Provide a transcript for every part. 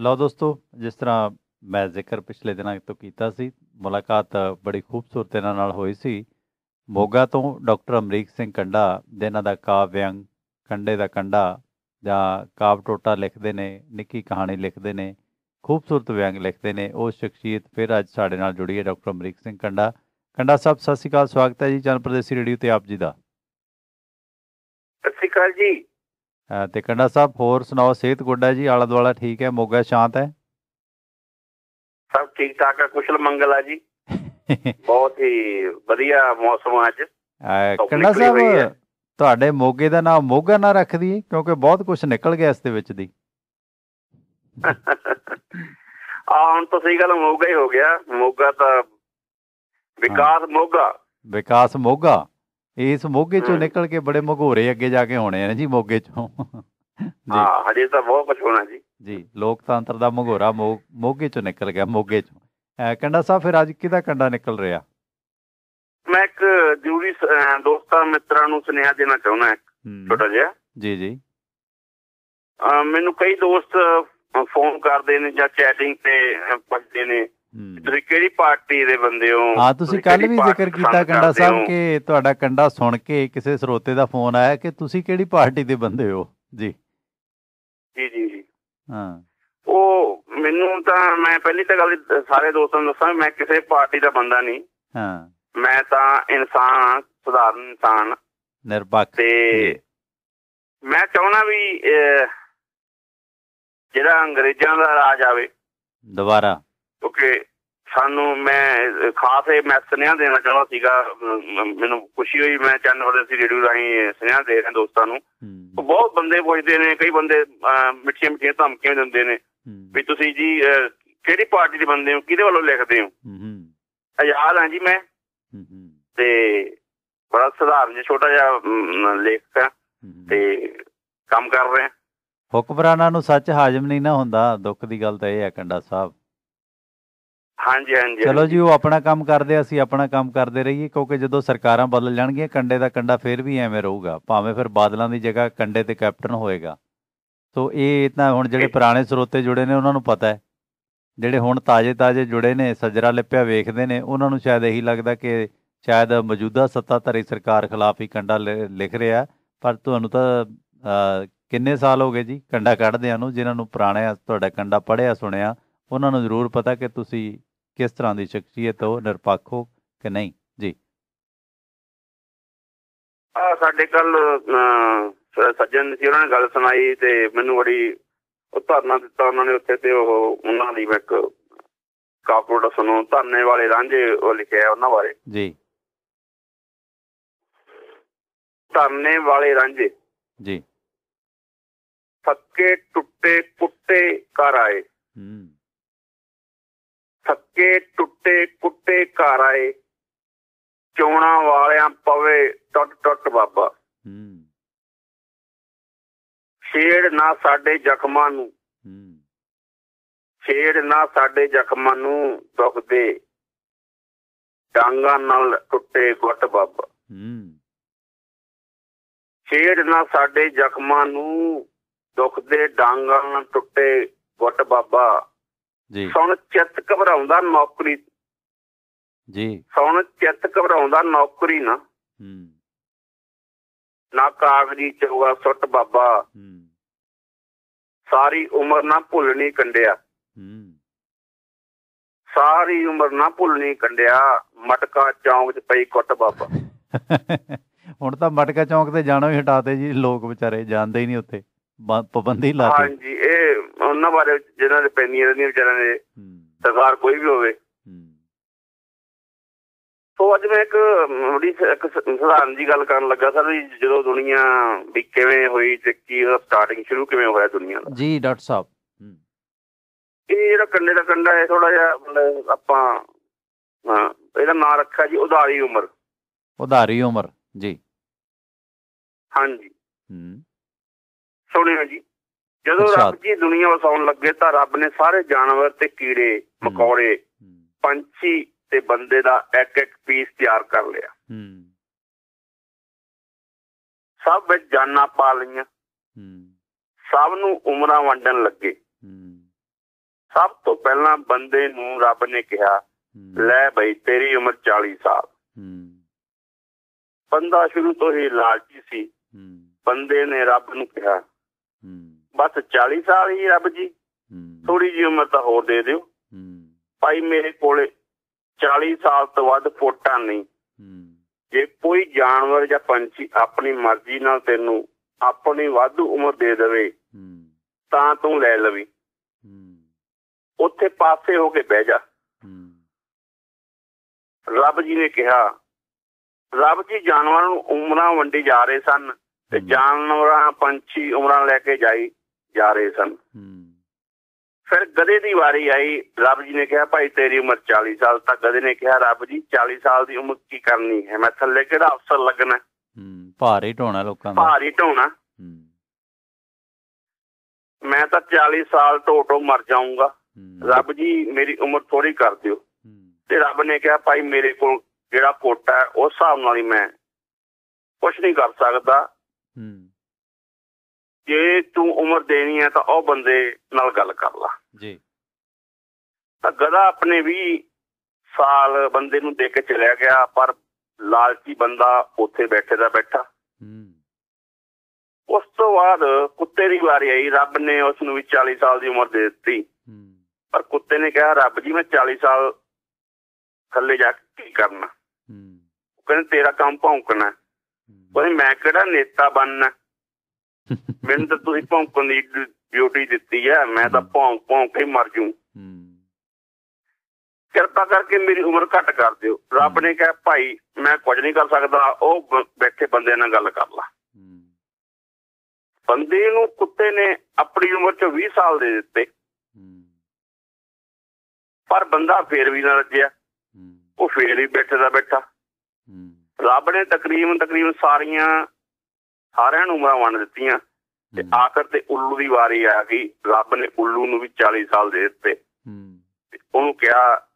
ਲਓ ਦੋਸਤੋ, ਜਿਸ ਤਰ੍ਹਾਂ ਮੈਂ ਜ਼ਿਕਰ ਪਿਛਲੇ ਦਿਨਾਂ ਤੋਂ ਕੀਤਾ ਸੀ, ਮੁਲਾਕਾਤ ਬੜੀ ਖੂਬਸੂਰਤ ਇਹਨਾਂ ਨਾਲ ਹੋਈ ਸੀ। ਮੋਗਾ ਤੋਂ ਡਾਕਟਰ ਅਮਰੀਕ ਸਿੰਘ ਕੰਡਾ ਜਿਨ੍ਹਾਂ ਦਾ ਕਾਵਿਅੰਗ, ਕੰਡੇ ਦਾ ਕੰਡਾ ਜਾਂ ਕਾਵ ਟੋਟਾ ਲਿਖਦੇ ਨੇ, ਨਿੱਕੀ ਕਹਾਣੀ ਲਿਖਦੇ ਨੇ, ਖੂਬਸੂਰਤ ਵਿਅੰਗ ਲਿਖਦੇ ਨੇ, ਉਹ ਸ਼ਖਸੀਅਤ ਫਿਰ ਅੱਜ ਸਾਡੇ ਨਾਲ ਜੁੜੀ ਹੈ ਡਾਕਟਰ ਅਮਰੀਕ ਸਿੰਘ ਕੰਡਾ। ਕੰਡਾ ਸਾਹਿਬ, ਸਤਿ ਸ਼੍ਰੀ ਅਕਾਲ, ਸਵਾਗਤ ਹੈ ਜੀ ਜਨ ਪ੍ਰਦੇਸੀ ਰੇਡੀਓ ਤੇ ਆਪ ਜੀ ਦਾ। ਸਤਿ ਸ਼੍ਰੀ ਅਕਾਲ ਜੀ। ਤੇ ਕੰਡਾ ਸਾਹਿਬ ਹੋਰ ਸੁਣਾਓ? ਸਿਹਤ ਗੁੱਡਾ ਜੀ? ਆਲਾ ਦੁਆਲਾ ਠੀਕ ਹੈ? ਮੋਗਾ ਸ਼ਾਂਤ ਹੈ? ਸਭ ਠੀਕ ਠਾਕ ਹੈ। ਕੁਸ਼ਲ ਮੰਗਲ ਆ ਜੀ। ਬਹੁਤ ਹੀ ਵਧੀਆ ਮੌਸਮ ਅੱਜ। ਕੰਡਾ ਸਾਹਿਬ। ਤੁਹਾਡੇ ਮੋਗੇ ਦਾ ਨਾਮ ਮੋਗਾ ਨਾ ਰੱਖ ਦਈਏ ਕਿਉਂਕਿ ਬਹੁਤ ਕੁਝ ਨਿਕਲ ਗਿਆ ਇਸ ਦੇ ਵਿੱਚ ਦੀ। ਆ ਹੁਣ ਤਾਂ ਸਹੀ ਗੱਲ ਮੋਗਾ ਹੀ ਹੋ ਗਿਆ। ਮੋਗਾ ਤਾਂ ਵਿਕਾਸ ਮੋਗਾ। ਵਿਕਾਸ ਮੋਗਾ। ਇਸ ਮੋਗੇ ਚੋਂ। ਨਿਕਲ ਕੇ ਬੜੇ ਮਘੋਰੇ ਅੱਗੇ ਜਾ ਕੇ ਹੋਣੇ ਨੇ ਜੀ ਮੋਗੇ ਚੋਂ। ਜੀ। ਹਾਂ ਹਜੇ ਤਾਂ ਬਹੁਤ ਕੁਝ ਹੋਣਾ ਜੀ। ਜੀ ਲੋਕਤੰਤਰ ਦਾ ਮਘੋਰਾ ਮੋ- ਮੋਗੇ ਚੋਂ ਨਿਕਲ ਗਿਆ ਮੋਗੇ ਚੋਂ। ਕੰਡਾ ਸਾਹਿਬ ਫਿਰ ਅੱਜ ਕਿਹਦਾ ਕੰਡਾ ਨਿਕਲ ਰਿਹਾ? ਮੈਂ ਇੱਕ ਜ਼ਰੂਰੀ ਅਹ ਦੋਸਤਾਂ ਮਿੱਤਰਾਂ ਨੂੰ ਸੁਨੇਹਾ ਦੇਣਾ ਚਾਹੁੰਦਾ ਇੱਕ ਛੋਟਾ ਜਿਹਾ। ਜੀ ਜੀ। ਮੈਨੂੰ ਕਈ ਦੋਸਤ ਫੋਨ ਕਰਦੇ ਨੇ ਜਾਂ ਚੈਟਿੰਗ ਤੇ ਪੁੱਛਦੇ ਨੇ। ਤੁਸੀਂ ਕਿਹੜੀ ਪਾਰਟੀ ਦੇ ਬੰਦੇ ਹੋ? ਹਾਂ ਤੁਸੀਂ ਕੱਲ ਵੀ ਜ਼ਿਕਰ ਕੀਤਾ ਕੰਡਾ ਸਾਹਿਬ? ਕਿ ਤੁਹਾਡਾ ਕੰਡਾ ਸੁਣ ਕੇ ਕਿਸੇ ਸਰੋਤੇ ਦਾ ਫੋਨ ਆਇਆ ਕਿ ਤੁਸੀਂ ਕਿਹੜੀ ਪਾਰਟੀ ਦੇ ਬੰਦੇ ਹੋ? ਜੀ। ਜੀ ਜੀ ਜੀ। ਹਾਂ। ਉਹ ਮੈਨੂੰ ਤਾਂ ਮੈਂ ਪਹਿਲੀ ਤਾਂ ਗੱਲ ਸਾਰੇ ਦੋਸਤਾਂ ਨੂੰ ਦੱਸਾਂ ਮੈਂ ਕਿਸੇ ਪਾਰਟੀ ਦਾ ਬੰਦਾ ਨਹੀਂ। ਹਾਂ। ਮੈਂ ਤਾਂ ਇਨਸਾਨ ਹਾਂ, ਸਧਾਰਨ ਇਨਸਾਨ। ਨਿਰਪੱਖ। ਤੇ। ਮੈਂ ਚਾਹੁੰਦਾ ਵੀ ਜਿਹੜਾ ਅੰਗਰੇਜ਼ਾਂ ਦਾ ਰਾਜ ਆਵੇ। ਦੁਬਾਰਾ। ਕਿਉਂਕਿ ਸਾਨੂੰ ਮੈਂ ਖਾਸ ਇਹ ਮੈਂ ਸੁਨੇਹਾ ਦੇਣਾ ਚਾਹੁੰਦਾ ਸੀਗਾ ਮੈਨੂੰ ਖੁਸ਼ੀ ਹੋਈ ਮੈਂ ਚੈਨਲ ਦੇ ਸੀ ਰੇਡੀਓ ਰਾਹੀਂ ਸੁਨੇਹਾ ਦੇ ਰਿਹਾ ਦੋਸਤਾਂ ਨੂੰ। ਬਹੁਤ ਬੰਦੇ ਪੁੱਛਦੇ ਨੇ ਕਈ ਬੰਦੇ ਮਿੱਠੀਆਂ ਮਿੱਠੀਆਂ ਧਮਕੀਆਂ ਦਿੰਦੇ ਨੇ ਵੀ ਤੁਸੀਂ ਜੀ ਕਿਹੜੀ ਪਾਰਟੀ ਦੇ ਬੰਦੇ ਹੋ ਕਿਹਦੇ ਵੱਲੋਂ ਲਿਖਦੇ ਹੋ? ਆਜ਼ਾਦ ਹਾਂ। ਜੀ ਮੈਂ? ਤੇ ਬੜਾ ਸਧਾਰਨ ਜਿਹਾ ਛੋਟਾ ਜਿਹਾ ਲੇਖਕ ਹਾਂ। ਤੇ ਕੰਮ ਕਰ ਰਹੇ। ਹੁਕਮਰਾਨਾਂ ਨੂੰ ਸੱਚ ਹਾਜ਼ਮ ਨਹੀਂ ਨਾ ਹੁੰਦਾ ਦੁੱਖ ਦੀ ਗੱਲ ਤਾਂ ਇਹ ਹੈ ਕੰਡਾ ਸਾਹਿਬ। ਹਾਂਜੀ ਹਾਂਜੀ ਚਲੋ। ਜੀ ਉਹ ਆਪਣਾ ਕੰਮ ਕਰਦੇ ਅਸੀਂ ਆਪਣਾ ਕੰਮ ਕਰਦੇ ਰਹੀਏ ਕਿਉਂਕਿ ਜਦੋਂ ਸਰਕਾਰਾਂ ਬਦਲ ਜਾਣਗੀਆਂ ਕੰਡੇ ਦਾ ਕੰਡਾ ਫੇਰ ਵੀ ਐਵੇਂ ਰਹੂਗਾ। ਭਾਵੇਂ ਫਿਰ ਬਾਦਲਾਂ ਦੀ ਜਗ੍ਹਾ ਕੰਡੇ ਤੇ ਕੈਪਟਨ ਹੋਏਗਾ। ਸੋ ਇਹ ਤਾਂ ਹੁਣ ਜਿਹੜੇ ਪੁਰਾਣੇ ਸਰੋਤੇ ਜੁੜੇ ਨੇ ਉਹਨਾਂ ਨੂੰ ਪਤਾ ਹੈ। ਜਿਹੜੇ ਹੁਣ ਤਾਜ਼ੇ ਤਾਜ਼ੇ ਜੁੜੇ ਨੇ ਸੱਜਰਾ ਲਿਪਿਆ ਵੇਖਦੇ ਨੇ ਉਹਨਾਂ ਨੂੰ ਸ਼ਾਇਦ ਇਹੀ ਲੱਗਦਾ ਕਿ ਸ਼ਾਇਦ ਮੌਜੂਦਾ ਸੱਤਾਧਾਰੀ ਸਰਕਾਰ ਖਿਲਾਫ ਹੀ ਕੰਡਾ ਲਿਖ ਰਿਹਾ। ਪਰ ਤੁਹਾਨੂੰ ਤਾਂ ਕਿੰਨੇ ਸਾਲ ਹੋ ਗਏ ਜੀ ਕੰਡਾ ਕੱਢਦਿਆਂ ਨੂੰ ਜਿਨ੍ਹਾਂ ਨੂੰ ਪੁਰਾਣੇ ਤੁਹਾਡਾ ਕੰਡਾ ਪੜ੍ਹਿਆ ਸੁਣਿਆ ਉਹਨਾਂ ਨੂੰ ਜ਼ਰੂਰ ਪਤਾ ਕਿ ਤੁਸੀਂ ਕਿਸ ਤਰ੍ਹਾਂ ਦੀ ਸ਼ਖਸੀਅਤ ਹੋ ਨਿਰਪੱਖ ਹੋ ਕਿ ਨਹੀਂ? ਜੀ। ਆ ਸਾਡੇ ਕੱਲ ਸੱਜਣ ਸੀ ਉਹਨਾਂ ਨੇ ਗੱਲ ਸੁਣਾਈ ਤੇ ਮੈਨੂੰ ਬੜੀ ਉਹ ਧਰਨਾ ਦਿੱਤਾ ਉਹਨਾਂ ਨੇ ਉੱਥੇ ਤੇ ਉਹ ਉਹਨਾਂ ਦੀ ਇੱਕ ਕਾਪੋਰਟ ਸੁਣੋ ਧਰਨੇ ਵਾਲੇ ਰਾਂਝੇ ਉਹ ਲਿਖਿਆ ਉਹਨਾਂ ਬਾਰੇ। ਜੀ। ਧਰਨੇ ਵਾਲੇ ਰਾਂਝੇ। ਜੀ। ਥੱਕੇ ਟੁੱਟੇ ਕੁੱਟੇ ਘਰ ਆਏ। ਹੂੰ। ਥੱਕੇ ਟੁੱਟੇ ਕੁੱਟੇ ਘਰ ਆਏ ਚੋਣਾ ਵਾਲਿਆਂ ਪਵੇ ਟੁੱਟ ਟੁੱਟ ਬਾਬਾ। ਛੇੜ ਨਾ ਸਾਡੇ ਜ਼ਖਮਾਂ ਨੂੰ। ਛੇੜ ਨਾ ਸਾਡੇ ਜ਼ਖਮਾਂ ਨੂੰ ਦੁੱਖ ਦੇ। ਡਾਂਗਾ ਨਾਲ ਟੁੱਟੇ ਗੁੱਟ ਬਾਬਾ। ਛੇੜ ਨਾ ਸਾਡੇ ਜ਼ਖਮਾਂ ਨੂੰ ਦੁੱਖ ਦੇ ਡਾਂਗਾ ਨਾਲ ਟੁੱਟੇ ਗੁੱਟ ਬਾਬਾ। ਜੀ। ਸੁਣ ਚਿੱਤ ਘਬਰਾਉਂਦਾ ਨੌਕਰੀ। ਜੀ। ਸੁਣ ਚਿੱਤ ਘਬਰਾਉਂਦਾ ਨੌਕਰੀ ਨਾ। ਹੂੰ। ਨਾ ਕਾਗਜ਼ੀ ਚੋਗਾ ਸੁੱਟ ਬਾਬਾ। ਹੂੰ। ਸਾਰੀ ਉਮਰ ਨਾ ਭੁੱਲਣੀ ਕੰਡਿਆ। ਹੂੰ। ਸਾਰੀ ਉਮਰ ਨਾ ਭੁੱਲਣੀ ਕੰਡਿਆ। ਮਟਕਾ ਚੌਂਕ 'ਚ ਪਈ ਕੁੱਟ ਬਾਬਾ। ਹੁਣ ਤਾਂ ਮਟਕਾ ਚੌਂਕ ਤੇ ਜਾਣਾ ਹੀ ਹਟਾਤੇ ਜੀ। ਲੋਕ ਵਿਚਾਰੇ ਜਾਂਦੇ ਹੀ ਨਹੀਂ ਉੱਥੇ। ਪਾਬੰਦੀ ਲਾਤੀ ਹਾਂਜੀ ਇਹ ਉਹਨਾਂ ਬਾਰੇ ਜਿਹਨਾਂ ਦੇ ਪੈਂਦੀਆਂ ਰਹਿੰਦੀਆਂ ਵਿਚਾਰਿਆਂ ਦੇ ਸਰਕਾਰ ਕੋਈ ਵੀ ਹੋਵੇ। ਸੋ ਅੱਜ ਮੈਂ ਇੱਕ ਬੜੀ ਇੱਕ ਸਧਾਰਨ ਜੀ ਗੱਲ ਕਰਨ ਲੱਗਾ ਸਰ ਵੀ ਜਦੋਂ ਦੁਨੀਆ ਵੀ ਕਿਵੇਂ ਹੋਈ ਤੇ ਕੀ ਉਹਦਾ ਸਟਾਰਟਿੰਗ ਸ਼ੁਰੂ ਕਿਵੇਂ ਹੋਇਆ ਦੁਨੀਆ ਦਾ? ਜੀ ਡਾਕਟਰ ਸਾਹਿਬ। ਇਹ ਜਿਹੜਾ ਕੰਡੇ ਦਾ ਕੰਡਾ ਹੈ ਥੋੜਾ ਜਿਹਾ ਮਤਲਬ ਆਪਾਂ ਹਾਂ, ਇਹਦਾ ਨਾਂ ਰੱਖਿਆ ਜੀ ਉਧਾਰੀ ਉਮਰ। ਉਧਾਰੀ ਉਮਰ ਜੀ। ਹਾਂਜੀ। ਹੂੰ। ਸੁਣਿਓ ਜੀ। ਜਦੋਂ। ਰੱਬ ਜੀ ਦੁਨੀਆ ਵਸਾਉਣ ਲੱਗੇ ਤਾਂ ਰੱਬ ਨੇ ਸਾਰੇ ਜਾਨਵਰ ਤੇ ਕੀੜੇ ਮਕੌੜੇ ਪੰਛੀ ਤੇ ਬੰਦੇ ਦਾ ਇੱਕ ਇੱਕ ਪੀਸ ਤਿਆਰ ਕਰ ਲਿਆ। ਸਭ ਵਿੱਚ ਜਾਨਾਂ ਪਾ ਲਈਆਂ। ਸਭ ਨੂੰ ਉਮਰਾਂ ਵੰਡਣ ਲੱਗੇ। ਸਭ ਤੋਂ ਪਹਿਲਾਂ ਬੰਦੇ ਨੂੰ ਰੱਬ ਨੇ ਕਿਹਾ ਲੈ ਬਈ ਤੇਰੀ ਉਮਰ 40 ਸਾਲ। ਬੰਦਾ ਸ਼ੁਰੂ ਤੋਂ ਹੀ ਲਾਲਚੀ ਸੀ। ਬੰਦੇ ਨੇ ਰੱਬ ਨੂੰ ਕਿਹਾ ਬਸ 40 ਸਾਲ ਹੀ ਰੱਬ ਜੀ। ਥੋੜੀ ਜਿਹੀ ਉਮਰ ਤਾਂ ਹੋਰ ਦੇ ਦਿਓ। ਭਾਈ ਮੇਰੇ ਕੋਲੇ 40 ਸਾਲ ਤੋਂ ਵੱਧ ਫੋਟਾਂ ਨਹੀਂ। ਜੇ ਕੋਈ ਜਾਨਵਰ ਜਾਂ ਪੰਛੀ ਆਪਣੀ ਮਰਜ਼ੀ ਨਾਲ ਤੈਨੂੰ ਆਪਣੀ ਵਾਧੂ ਉਮਰ ਦੇ ਦੇਵੇ ਤਾਂ ਤੂੰ ਲੈ ਲਵੀ। ਉੱਥੇ ਪਾਸੇ ਹੋ ਕੇ ਬਹਿ ਜਾ। ਰੱਬ ਜੀ ਨੇ ਕਿਹਾ ਰੱਬ ਜੀ ਜਾਨਵਰਾਂ ਨੂੰ ਉਮਰਾਂ ਵੰਡੀ ਜਾ ਰਹੇ ਸਨ ਤੇ ਜਾਨਵਰਾਂ ਪੰਛੀ ਉਮਰਾਂ ਲੈ ਕੇ ਜਾਈ। ਜਾ ਰਹੇ ਸਨ। ਫਿਰ ਗਧੇ ਦੀ ਵਾਰੀ ਆਈ। ਰੱਬ ਜੀ ਨੇ ਕਿਹਾ ਭਾਈ ਤੇਰੀ ਉਮਰ 40 ਸਾਲ ਤੱਕ ਗਧੇ ਨੇ ਕਿਹਾ ਰੱਬ ਜੀ 40 ਸਾਲ ਦੀ ਉਮਰ ਕੀ ਕਰਨੀ ਹੈ? ਮੈਂ ਥੱਲੇ ਕਿਹੜਾ ਅਫਸਰ ਲੱਗਣਾ? ਹੂੰ, ਭਾਰ ਢੋਣਾ ਲੋਕਾਂ ਦਾ। ਭਾਰੀ ਢੋਣਾ। ਮੈਂ ਤਾਂ 40 ਸਾਲ ਢੋ ਮਰ ਜਾਊਂਗਾ। ਰੱਬ ਜੀ ਮੇਰੀ ਉਮਰ ਥੋੜੀ ਕਰ ਦਿਓ। ਤੇ ਰੱਬ ਨੇ ਕਿਹਾ ਭਾਈ ਮੇਰੇ ਕੋਲ ਜਿਹੜਾ ਕੋਟਾ ਹੈ ਉਸ ਹਿਸਾਬ ਨਾਲ ਹੀ ਮੈਂ ਕੁਝ ਨਹੀਂ ਕਰ ਸਕਦਾ। ਜੇ ਤੂੰ ਉਮਰ ਦੇਣੀ ਹੈ ਤਾਂ ਉਹ ਬੰਦੇ ਨਾਲ ਗੱਲ ਕਰ ਲਾ। ਜੀ। ਤਾਂ ਗਧਾ ਆਪਣੇ 20 ਸਾਲ ਬੰਦੇ ਨੂੰ ਦੇ ਕੇ ਚਲਿਆ ਗਿਆ ਪਰ ਲਾਲਚੀ ਬੰਦਾ ਉੱਥੇ ਬੈਠੇ ਦਾ ਬੈਠਾ। ਉਸ ਤੋਂ ਬਾਅਦ ਕੁੱਤੇ ਦੀ ਵਾਰੀ ਆਈ ਰੱਬ ਨੇ ਉਸ ਨੂੰ ਵੀ 40 ਸਾਲ ਦੀ ਉਮਰ ਦੇ ਦਿੱਤੀ। ਪਰ ਕੁੱਤੇ ਨੇ ਕਿਹਾ ਰੱਬ ਜੀ ਮੈਂ 40 ਸਾਲ ਥੱਲੇ ਜਾ ਕੇ ਕੀ ਕਰਨਾ? ਉਹ ਕਹਿੰਦੇ ਤੇਰਾ ਕੰਮ ਭੌਂਕਣਾ ਹੂੰ, ਕਹਿੰਦੇ ਮੈਂ ਕਿਹੜਾ ਨੇਤਾ ਬਣਨਾ ਮੈਨੂੰ ਤਾਂ ਤੁਸੀਂ ਭੌਂਕਣ ਦੀ ਡਿਊਟੀ ਦਿੱਤੀ ਹੈ ਮੈਂ ਤਾਂ ਭੌਂਕ ਭੌਂਕ ਕੇ ਹੀ ਮਰ ਜੂ। ਕਿਰਪਾ ਕਰਕੇ ਮੇਰੀ ਉਮਰ ਘੱਟ ਕਰ ਦਿਓ। ਰੱਬ ਨੇ ਕਿਹਾ ਭਾਈ ਮੈਂ ਕੁਝ ਨਹੀਂ ਕਰ ਸਕਦਾ ਉਹ ਬੈਠੇ ਬੰਦੇ ਨਾਲ ਗੱਲ ਕਰ ਲਾ। ਬੰਦੇ ਨੂੰ ਕੁੱਤੇ ਨੇ ਆਪਣੀ ਉਮਰ ਚ 20 ਸਾਲ ਦੇ ਦਿੱਤੇ। ਪਰ ਬੰਦਾ ਫੇਰ ਵੀ ਨਾ ਰੱਜਿਆ। ਉਹ ਫੇਰ ਹੀ ਬੈਠੇ। ਦਾ ਬੈਠਾ ਰੱਬ ਨੇ ਤਕਰੀਬਨ ਤਕਰੀਬਨ ਸਾਰੀਆਂ ਸਾਰਿਆਂ ਨੂੰ ਉਮਰਾਂ ਵੰਡ ਦਿੱਤੀਆਂ ਤੇ ਆਖਰ ਤੇ ਉੱਲੂ ਦੀ ਵਾਰੀ ਆ ਗਈ। ਰੱਬ ਨੇ ਉੱਲੂ ਨੂੰ ਵੀ 40 ਸਾਲ ਦੇ ਦਿੱਤੇ। ਉਹਨੂੰ ਕਿਹਾ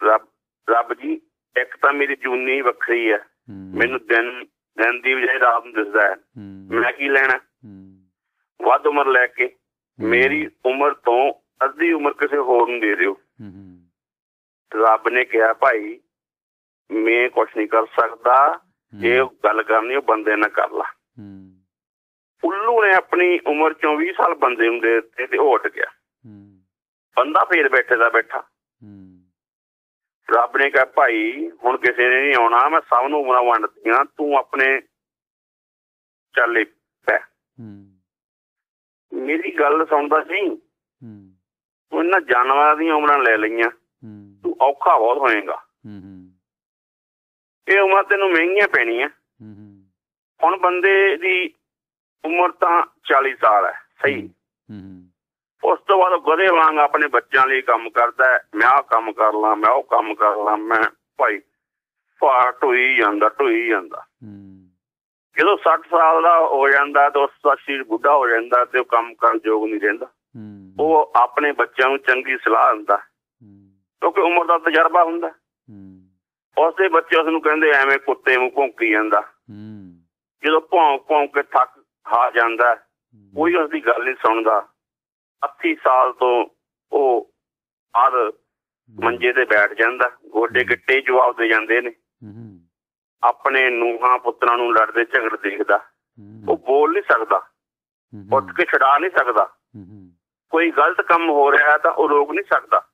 ਰੱਬ ਰੱਬ ਜੀ ਇੱਕ ਤਾਂ ਮੇਰੀ ਜੂਨੀ ਵੱਖਰੀ ਹੂੰ, ਮੈਨੂੰ ਦਿਨ ਦਿਨ ਦੀ ਬਜਾਏ ਰਾਤ ਨੂੰ ਦਿਸਦਾ ਹੈ। ਮੈਂ ਕੀ ਲੈਣਾ? ਵੱਧ ਉਮਰ ਲੈ ਕੇ ਮੇਰੀ ਉਮਰ ਤੋਂ ਅੱਧੀ ਉਮਰ ਕਿਸੇ ਹੋਰ ਨੂੰ ਦੇ ਦਿਓ। ਰੱਬ ਨੇ ਕਿਹਾ ਭਾਈ ਮੈਂ ਕੁਝ ਨਹੀਂ ਕਰ ਸਕਦਾ। ਜੇ ਗੱਲ ਕਰਨੀ ਉਹ ਬੰਦੇ ਨਾਲ ਕਰ ਲਾ। ਉੱਲੂ ਨੇ ਆਪਣੀ ਉਮਰ ਚੋਂ 20 ਸਾਲ ਬੰਦੇ ਨੂੰ ਦੇ ਦਿੱਤੇ ਤੇ ਉਹ ਉੱਠ ਗਿਆ। ਬੰਦਾ ਫੇਰ ਬੈਠੇ ਦਾ ਬੈਠਾ। ਰੱਬ ਨੇ ਕਿਹਾ ਭਾਈ ਹੁਣ ਕਿਸੇ ਨੇ ਨਹੀਂ ਆਉਣਾ ਮੈਂ ਸਭ ਨੂੰ ਉਮਰਾਂ ਵੰਡਤੀਆਂ ਤੂੰ ਆਪਣੇ ਚੱਲੇ ਪੈ। ਮੇਰੀ ਗੱਲ ਸੁਣਦਾ ਸੀ। ਤੂੰ ਇਹਨਾਂ ਜਾਨਵਰਾਂ ਦੀਆਂ ਉਮਰਾਂ ਲੈ ਲਈਆਂ। ਤੂੰ ਔਖਾ ਬਹੁਤ ਹੋਏਗਾ। ਹੂੰ, ਹੂੰ, ਇਹ ਉਮਰ ਤੈਨੂੰ ਮਹਿੰਗੀਆਂ ਪੈਣੀਆਂ। ਹੁਣ ਬੰਦੇ ਦੀ ਉਮਰ ਤਾਂ 40 ਸਾਲ ਹੈ ਸਹੀ। ਹੂੰ, ਹੂੰ, ਉਸ ਤੋਂ ਬਾਅਦ ਗਧੇ ਵਾਂਗ ਆਪਣੇ ਬੱਚਿਆਂ ਲਈ ਕੰਮ ਕਰਦਾ ਹੈ। ਮੈਂ ਆਹ ਕੰਮ ਕਰ ਲਾਂ ਮੈਂ ਉਹ ਕੰਮ ਕਰ ਲਾਂ ਮੈਂ ਭਾਈ ਭਾਰ ਢੋਈ ਜਾਂਦਾ ਢੋਈ ਜਾਂਦਾ। ਹੂੰ, ਜਦੋਂ 60 ਸਾਲ ਦਾ ਹੋ ਜਾਂਦਾ ਤਾਂ ਉਸ ਦਾ ਸਰੀਰ ਬੁੱਢਾ ਹੋ ਜਾਂਦਾ ਤੇ ਉਹ ਕੰਮ ਕਰਨ ਯੋਗ ਨਹੀਂ ਰਹਿੰਦਾ। ਉਹ ਆਪਣੇ ਬੱਚਿਆਂ ਨੂੰ ਚੰਗੀ ਸਲਾਹ ਦਿੰਦਾ। ਕਿਉਂਕਿ ਉਮਰ ਦਾ ਤਜਰਬਾ ਹੁੰਦਾ। ਉਸ ਦੇ ਬੱਚੇ ਉਸ ਨੂੰ ਕਹਿੰਦੇ ਐਵੇਂ ਕੁੱਤੇ ਨੂੰ ਭੌਂਕੀ ਜਾਂਦਾ। ਹੂੰ, ਜਦੋਂ ਭੌਂਕ ਭੌਂਕ ਕੇ ਥੱਕ ਹਾਰ ਜਾਂਦਾ ਕੋਈ ਉਸ ਦੀ ਗੱਲ ਨਹੀਂ ਸੁਣਦਾ। 80 ਸਾਲ ਤੋਂ ਉਹ ਆਦ ਮੰਜੇ ਤੇ ਬੈਠ ਜਾਂਦਾ ਗੋਡੇ ਗਿੱਟੇ ਜਵਾਬ ਦੇ ਜਾਂਦੇ ਨੇ। ਆਪਣੇ ਨੂਹਾਂ ਪੁੱਤਰਾਂ ਨੂੰ ਲੜਦੇ ਝਗੜਦੇ ਦੇਖਦਾ। ਉਹ ਬੋਲ ਨਹੀਂ ਸਕਦਾ। ਉੱਠ ਕੇ ਛਡਾ ਨਹੀਂ ਸਕਦਾ। ਕੋਈ ਗਲਤ ਕੰਮ ਹੋ ਰਿਹਾ ਤਾਂ ਉਹ ਰੋਕ ਨਹੀਂ ਸਕਦਾ।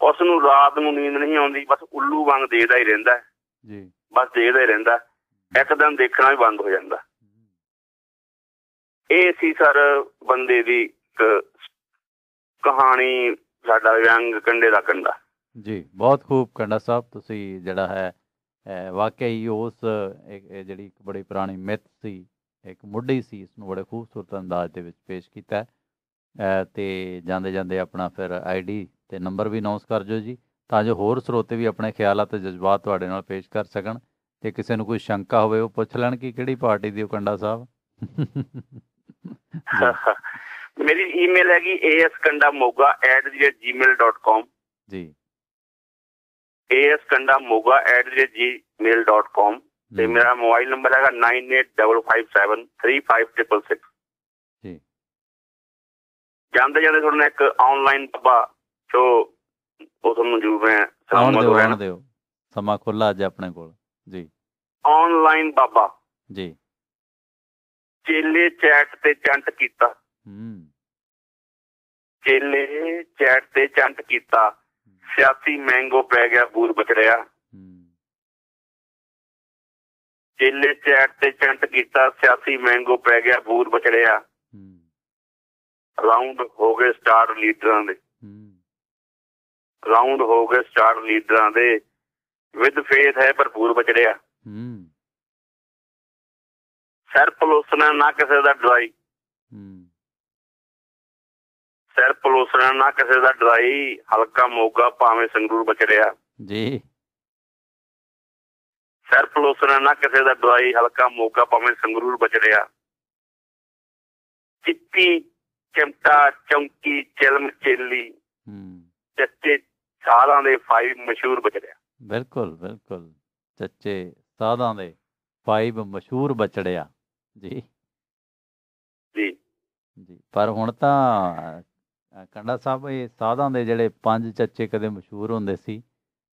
ਉਸ ਨੂੰ ਰਾਤ ਨੂੰ ਨੀਂਦ ਨਹੀਂ ਆਉਂਦੀ ਬਸ ਉੱਲੂ ਵਾਂਗ ਦੇਖਦਾ ਹੀ ਰਹਿੰਦਾ। ਜੀ ਬਸ ਦੇਖਦਾ ਹੀ ਰਹਿੰਦਾ। ਇੱਕ ਦਿਨ ਦੇਖਣਾ ਵੀ ਬੰਦ ਹੋ ਜਾਂਦਾ ਇਹ ਸੀ ਸਰ ਬੰਦੇ ਦੀ ਕਹਾਣੀ ਸਾਡਾ ਵਿਅੰਗ ਕੰਡੇ ਦਾ ਕੰਡਾ ਜੀ ਬਹੁਤ ਖੂਬ ਕੰਡਾ ਸਾਹਿਬ ਤੁਸੀਂ ਜਿਹੜਾ ਹੈ ਹੀ ਉਸ ਜਿਹੜੀ ਇੱਕ ਬੜੀ ਪੁਰਾਣੀ ਮਿੱਥ ਸੀ ਇੱਕ ਮੁੱਢੀ ਸੀ ਇਸ ਨੂੰ ਬੜੇ ਖੂਬਸੂਰਤ ਅੰਦਾਜ਼ ਦੇ ਵਿੱਚ ਪੇਸ਼ ਕੀਤਾ ਤੇ ਜਾਂਦੇ ਜਾਂਦੇ ਆਪਣਾ ਫਿਰ ਆਈਡੀ ਤੇ ਨੰਬਰ ਵੀ ਅਨਾਉਂਸ ਕਰ ਦਿਓ ਜੀ ਤਾਂ ਜੋ ਹੋਰ ਸਰੋਤੇ ਵੀ ਆਪਣੇ ਖਿਆਲਾਂ ਤੇ ਜਜ਼ਬਾਤ ਤੁਹਾਡੇ ਨਾਲ ਪੇਸ਼ ਕਰ ਸਕਣ ਤੇ ਕਿਸੇ ਨੂੰ ਕੋਈ ਸ਼ੰਕਾ ਹੋਵੇ ਉਹ ਪੁੱਛ ਲੈਣ ਕਿ ਕਿਹੜੀ ਪਾਰਟੀ ਦੀ ਉਹ ਕੰਡਾ ਸਾਹਿਬ। ਜੀ ਮੇਰੀ ਈਮੇਲ ਹੈਗੀ askandamoga@gmail.com ਜੀ। askandamoga@gmail.com ਤੇ ਮੇਰਾ ਮੋਬਾਈਲ ਨੰਬਰ ਹੈਗਾ 9855735666 ਜੀ। ਜਾਂਦੇ ਜਾਂਦੇ ਤੁਹਾਨੂੰ ਇੱਕ ਆਨਲਾਈਨ ਬਾਬਾ ਜੋ ਉਹ ਤੁਹਾਨੂੰ ਜੂ ਮੈਂ ਆਉਣ ਦਿਓ ਆਉਣ ਦਿਓ। ਸਮਾਂ ਖੁੱਲਾ ਅੱਜ ਆਪਣੇ ਕੋਲ। ਜੀ। ਆਨਲਾਈਨ ਬਾਬਾ। ਜੀ। ਚੇਲੇ ਚੈਟ ਤੇ ਚੰਟ ਕੀਤਾ। ਹੂੰ। ਚੇਲੇ ਚੈਟ ਤੇ ਚੰਟ ਕੀਤਾ। ਸਿਆਸੀ ਮੈਂਗੋ ਪੈ ਗਿਆ ਬੂਰ ਬਚੜਿਆ ਹੂੰ। ਚੇਲੇ ਚੈਟ ਤੇ ਚੰਟ ਕੀਤਾ ਸਿਆਸੀ ਮੈਂਗੋ ਪੈ ਗਿਆ ਬੂਰ ਬਚੜਿਆ ਹੂੰ। ਰਾਉਂਡ ਹੋ ਗਏ ਸਟਾਰ ਲੀਡਰਾਂ ਦੇ। ਹੂੰ ਰਾਉਂਡ ਹੋ ਗਏ ਸਟਾਰ ਲੀਡਰਾਂ ਦੇ ਵਿਦ ਫੇਥ ਹੈ ਭਰਪੂਰ ਬਚੜਿਆ। ਹੂੰ। ਸਿਰ ਪਲੋਸਣਾ ਨਾ ਕਿਸੇ ਦਾ ਡਰਾਈ। ਹੂੰ। ਸਿਰ ਪਲੋਸਣਾ ਨਾ ਕਿਸੇ ਦਾ ਡਰਾਈ ਹਲਕਾ ਮੋਗਾ ਭਾਵੇਂ ਸੰਗਰੂਰ ਬਚੜਿਆ। ਜੀ। ਸਿਰ ਪਲੋਸਣਾ ਨਾ ਕਿਸੇ ਦਾ ਡਰਾਈ ਹਲਕਾ ਮੋਗਾ ਭਾਵੇਂ ਸੰਗਰੂਰ ਬਚੜਿਆ। ਚਿੱਟੀ ਚਮਟਾ ਚੌਂਕੀ ਚਿਲਮ ਚੇਲੀ। ਹੂੰ। ਚੱਚੇ ਸਾਲਾਂ ਦੇ ਫਾਈਵ ਮਸ਼ਹੂਰ ਬਚੜਿਆ। ਬਿਲਕੁਲ ਬਿਲਕੁਲ। ਚੱਚੇ ਸਾਧਾਂ ਦੇ ਫਾਈਵ ਮਸ਼ਹੂਰ ਬਚੜਿਆ। ਜੀ। ਜੀ। ਜੀ ਪਰ ਹੁਣ ਤਾਂ ਕੰਡਾ ਸਾਹਿਬ ਇਹ ਸਾਧਾਂ ਦੇ ਜਿਹੜੇ ਪੰਜ ਚੱਚੇ ਕਦੇ ਮਸ਼ਹੂਰ ਹੁੰਦੇ ਸੀ